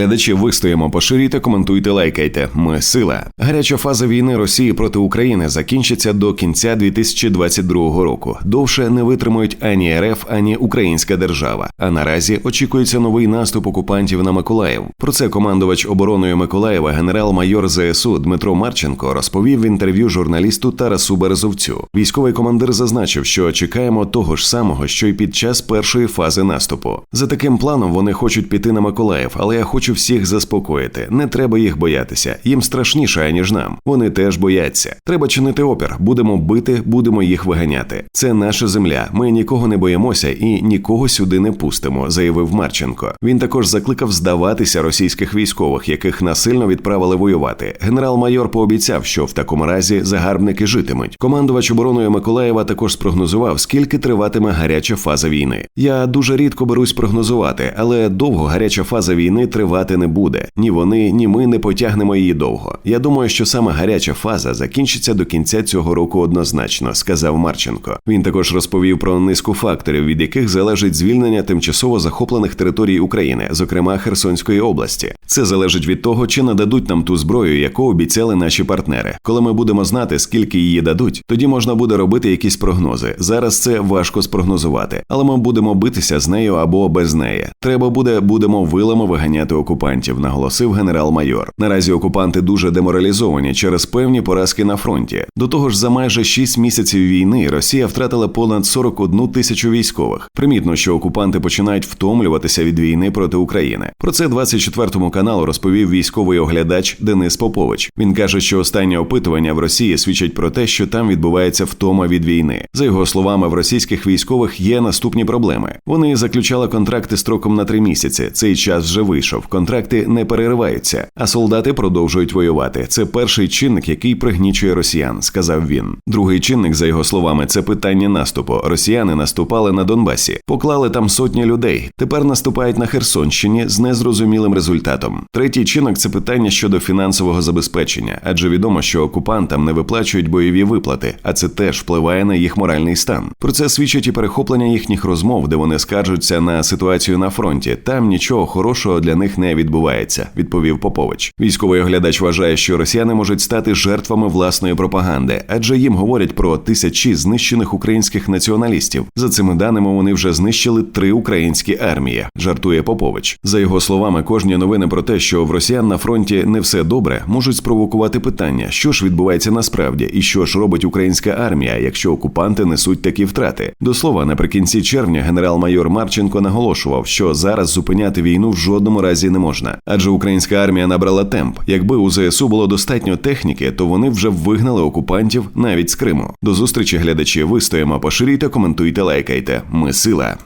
Глядачі вистоїмо, поширюйте, коментуйте, лайкайте. Ми сила. Гаряча фаза війни Росії проти України закінчиться до кінця 2022 року. Довше не витримують ані РФ, ані Українська держава. А наразі очікується новий наступ окупантів на Миколаїв. Про це командувач обороною Миколаєва, генерал-майор ЗСУ Дмитро Марченко розповів в інтерв'ю журналісту Тарасу Березовцю. Військовий командир зазначив, що чекаємо того ж самого, що й під час першої фази наступу. За таким планом вони хочуть піти на Миколаїв, але я хочу всіх заспокоїти. Не треба їх боятися. Їм страшніше аніж нам. Вони теж бояться. Треба чинити опір. Будемо бити, будемо їх виганяти. Це наша земля. Ми нікого не боїмося і нікого сюди не пустимо, заявив Марченко. Він також закликав здаватися російських військових, яких насильно відправили воювати. Генерал-майор пообіцяв, що в такому разі загарбники житимуть. Командувач обороною Миколаєва також спрогнозував, скільки триватиме гаряча фаза війни. Я дуже рідко берусь прогнозувати, але довго гаряча фаза війни тривати не буде. Ні вони, ні ми не потягнемо її довго. Я думаю, що саме гаряча фаза закінчиться до кінця цього року однозначно, сказав Марченко. Він також розповів про низку факторів, від яких залежить звільнення тимчасово захоплених територій України, зокрема Херсонської області. Це залежить від того, чи нададуть нам ту зброю, яку обіцяли наші партнери. Коли ми будемо знати, скільки її дадуть, тоді можна буде робити якісь прогнози. Зараз це важко спрогнозувати, але ми будемо битися з нею або без неї. Треба буде будемо вилами виганяти окупантів, наголосив генерал-майор. Наразі окупанти дуже деморалізовані через певні поразки на фронті. До того ж, за майже 6 місяців війни Росія втратила понад 41 тисячу військових. Примітно, що окупанти починають втомлюватися від війни проти України. Про це 24 каналу розповів військовий оглядач Денис Попович. Він каже, що останнє опитування в Росії свідчать про те, що там відбувається втома від війни. За його словами, в російських військових є наступні проблеми. Вони заключали контракти строком на три місяці. Цей час вже вийшов. Контракти не перериваються, а солдати продовжують воювати. Це перший чинник, який пригнічує росіян, сказав він. Другий чинник, за його словами, це питання наступу. Росіяни наступали на Донбасі, поклали там сотні людей. Тепер наступають на Херсонщині з незрозумілим результатом. Третій чинник це питання щодо фінансового забезпечення, адже відомо, що окупантам не виплачують бойові виплати, а це теж впливає на їх моральний стан. Про це свідчить і перехоплення їхніх розмов, де вони скаржуться на ситуацію на фронті. Там нічого хорошого для них не відбувається, відповів Попович. Військовий оглядач вважає, що росіяни можуть стати жертвами власної пропаганди, адже їм говорять про тисячі знищених українських націоналістів. За цими даними вони вже знищили три українські армії. Жартує Попович. За його словами, кожні новини про те, що в росіян на фронті не все добре, можуть спровокувати питання, що ж відбувається насправді, і що ж робить українська армія, якщо окупанти несуть такі втрати. До слова, наприкінці червня генерал-майор Марченко наголошував, що зараз зупиняти війну в жодному разі не можна, адже українська армія набрала темп. Якби у ЗСУ було достатньо техніки, то вони вже вигнали окупантів навіть з Криму. До зустрічі глядачі. Ви стоїмо, поширюйте, коментуйте, лайкайте. Ми сила.